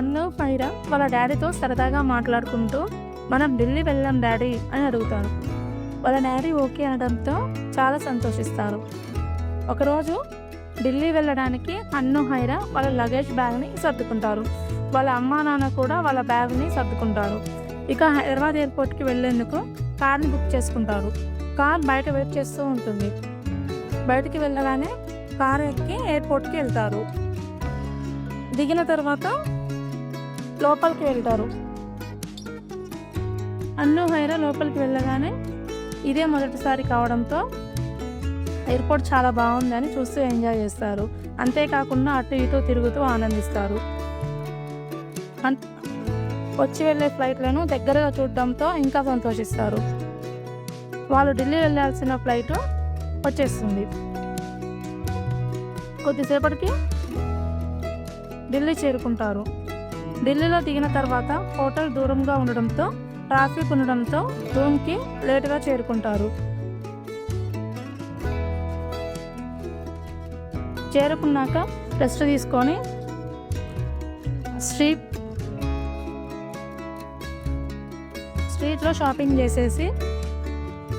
హన్ను ఫైరా వాళ్ళ డాడీతో సరదాగా మాట్లాడుకుంటూ మనం ఢిల్లీ వెళ్ళాం డాడీ అని అడుగుతారు. వాళ్ళ డాడీ ఓకే అనడంతో చాలా సంతోషిస్తారు. ఒకరోజు ఢిల్లీ వెళ్ళడానికి అన్ను హైరా వాళ్ళ లగేజ్ బ్యాగ్ని సర్దుకుంటారు. వాళ్ళ అమ్మా నాన్న కూడా వాళ్ళ బ్యాగ్ని సర్దుకుంటారు. ఇక హైదరాబాద్ ఎయిర్పోర్ట్కి వెళ్ళేందుకు కార్ని బుక్ చేసుకుంటారు. కార్ బయట వెయిట్ చేస్తూ ఉంటుంది. బయటికి వెళ్ళగానే కార్ ఎక్కి ఎయిర్పోర్ట్కి వెళ్తారు. దిగిన తర్వాత లోపలికి వెళ్తారు. అన్ను హైరా లోపలికి వెళ్ళగానే ఇదే మొదటిసారి కావడంతో ఎయిర్పోర్ట్ చాలా బాగుందని చూస్తూ ఎంజాయ్ చేస్తారు. అంతేకాకుండా అటు ఇటు తిరుగుతూ ఆనందిస్తారు. అన్- వచ్చి వెళ్ళే ఫ్లైట్లను దగ్గరగా చూడడంతో ఇంకా సంతోషిస్తారు. వాళ్ళు ఢిల్లీ వెళ్ళాల్సిన ఫ్లైట్ వచ్చేస్తుంది. కొద్దిసేపటికి ఢిల్లీ చేరుకుంటారు. ఢిల్లీలో దిగిన తర్వాత హోటల్ దూరంగా ఉండడంతో ట్రాఫిక్ ఉండడంతో రూమ్కి లేటుగా చేరుకుంటారు. చేరుకున్నాక రెస్ట్ తీసుకొని స్ట్రీట్ స్ట్రీట్లో షాపింగ్ చేసేసి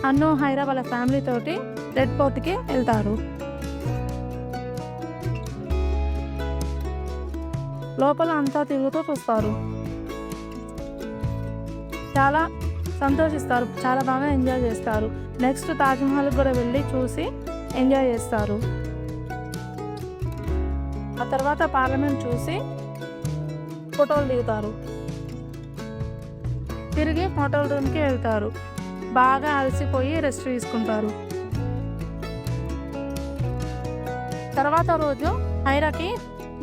అన్ను హైరా వాళ్ళ ఫ్యామిలీ రెడ్ పోర్ట్కి వెళ్తారు. లోపల అంతా తిరుగుతూ చూస్తారు. చాలా సంతోషిస్తారు. చాలా బాగా ఎంజాయ్ చేస్తారు. నెక్స్ట్ తాజ్మహల్ కూడా వెళ్ళి చూసి ఎంజాయ్ చేస్తారు. ఆ తర్వాత పార్లమెంట్ చూసి ఫోటోలు దిగుతారు. తిరిగి హోటల్ రూమ్కి వెళ్తారు. బాగా అలసిపోయి రెస్ట్ తీసుకుంటారు. తర్వాత రోజు హైరాకి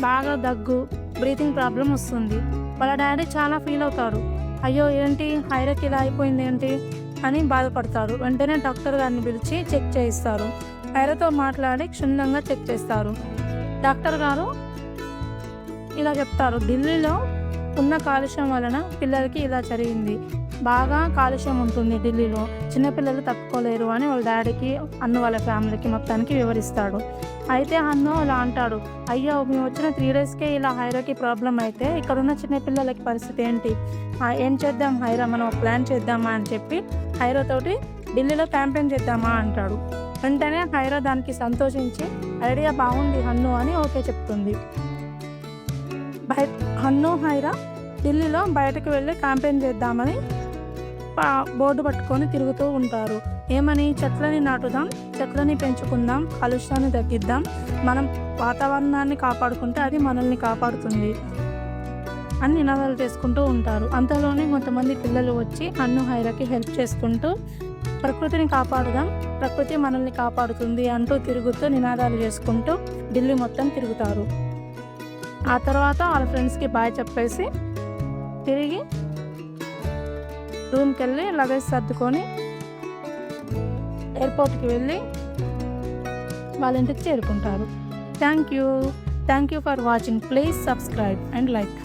బాగా దగ్గు బ్రీతింగ్ ప్రాబ్లం వస్తుంది. వాళ్ళ డాడీ చాలా ఫీల్ అవుతారు. అయ్యో ఏంటి? హైరక్ ఇలా అయిపోయింది ఏంటి? అని బాధపడతారు. వెంటనే డాక్టర్ గారిని పిలిచి చెక్ చేయిస్తారు. హైరతో మాట్లాడి క్షుణ్ణంగా చెక్ చేస్తారు. డాక్టర్ గారు ఇలా చెప్తారు. ఢిల్లీలో ఉన్న కాలుష్యం వలన పిల్లలకి ఇలా జరిగింది. బాగా కాలుష్యం ఉంటుంది ఢిల్లీలో. చిన్నపిల్లలు తట్టుకోలేరు అని వాళ్ళ డాడీకి అన్ను వాళ్ళ ఫ్యామిలీకి మొత్తానికి వివరిస్తాడు. అయితే అన్ను అలా అంటాడు అయ్యో మేము వచ్చిన త్రీ డేస్కే ఇలా హైరాకి ప్రాబ్లం అయితే ఇక్కడ ఉన్న చిన్నపిల్లలకి పరిస్థితి ఏంటి? ఏం చేద్దాం హైరా? మనం ప్లాన్ చేద్దామా? అని చెప్పి హైరో తోటి ఢిల్లీలో క్యాంపెయిన్ చేద్దామా అంటాడు. వెంటనే హైరా దానికి సంతోషించి ఐడియా బాగుంది హన్ను అని ఓకే చెప్తుంది. బయట హన్ను హైరా ఢిల్లీలో బయటకు వెళ్ళి క్యాంపెయిన్ చేద్దామని బోర్డు పట్టుకొని తిరుగుతూ ఉంటారు. ఏమని? చెట్లని నాటుదాం చెట్లని పెంచుకుందాం కాలుష్యాన్ని తగ్గిద్దాం. మనం వాతావరణాన్ని కాపాడుకుంటే అది మనల్ని కాపాడుతుంది అని నినాదాలు చేసుకుంటూ ఉంటారు. అంతలోనే కొంతమంది పిల్లలు వచ్చి అన్ను హైరకి హెల్ప్ చేసుకుంటూ ప్రకృతిని కాపాడుదాం ప్రకృతి మనల్ని కాపాడుతుంది అంటూ తిరుగుతూ నినాదాలు చేసుకుంటూ ఢిల్లీ మొత్తం తిరుగుతారు. ఆ తర్వాత వాళ్ళ ఫ్రెండ్స్కి బాయ్ చెప్పేసి తిరిగి రూమ్కి వెళ్ళి లగేజ్ సర్దుకొని ఎయిర్పోర్ట్కి వెళ్ళి వాళ్ళ ఇంటికి చేరుకుంటారు. Thank you thank you for watching. Please subscribe and like.